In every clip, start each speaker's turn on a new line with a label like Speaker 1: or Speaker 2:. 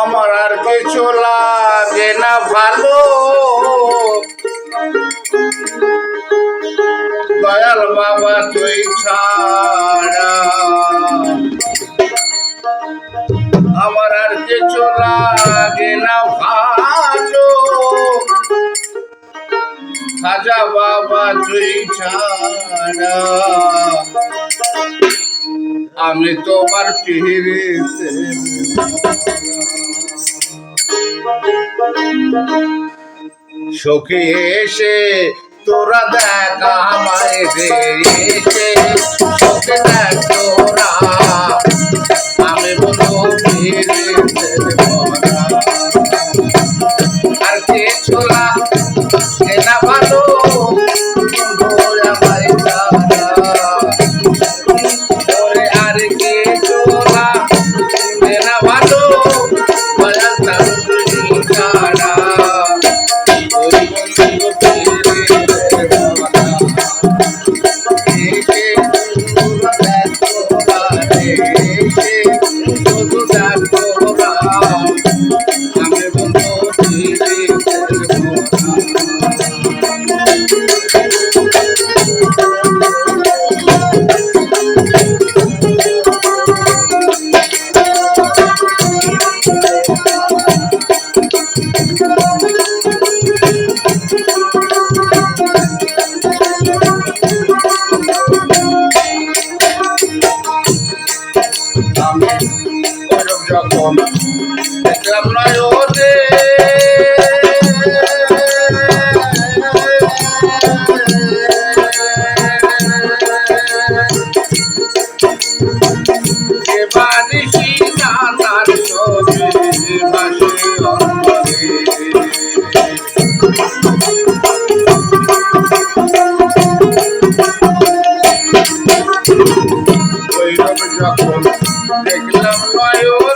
Speaker 1: আমার আর কিছু লাগে না ভালো। দয়াল বাবা, তুই ছাড়া। আমার আর কিছু লাগে না ভালো। খাজা বাবা, তুই ছাড়া। আমি তোমার ফিরে সখী এসে তোরা দেখা আমায় রে সখী দেখ ওরম যখন দেখলাম নয়নে বানিসি না তার ছবি বাসে Declamo a Dios.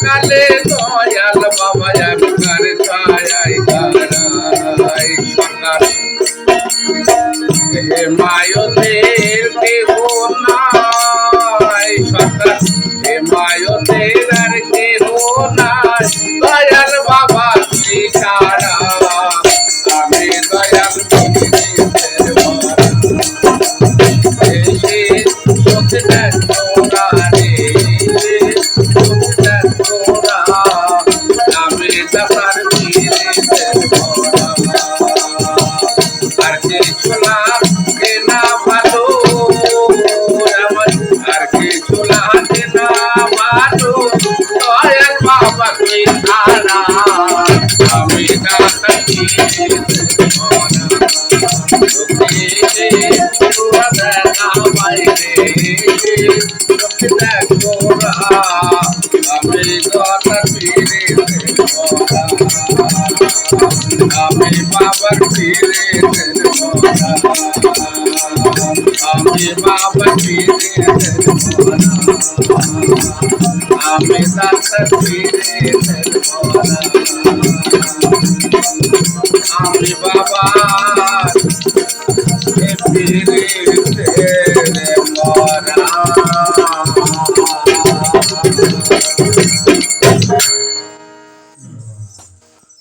Speaker 1: কালে দয়াল বাবা আমি কার ছায় কারাই কাকার হে মায়তের দেহ আমি কথা ফিরে আমি বাবার ফিরে আমি বাবার ফিরে আমি দাদা ফিরে আমি বাবা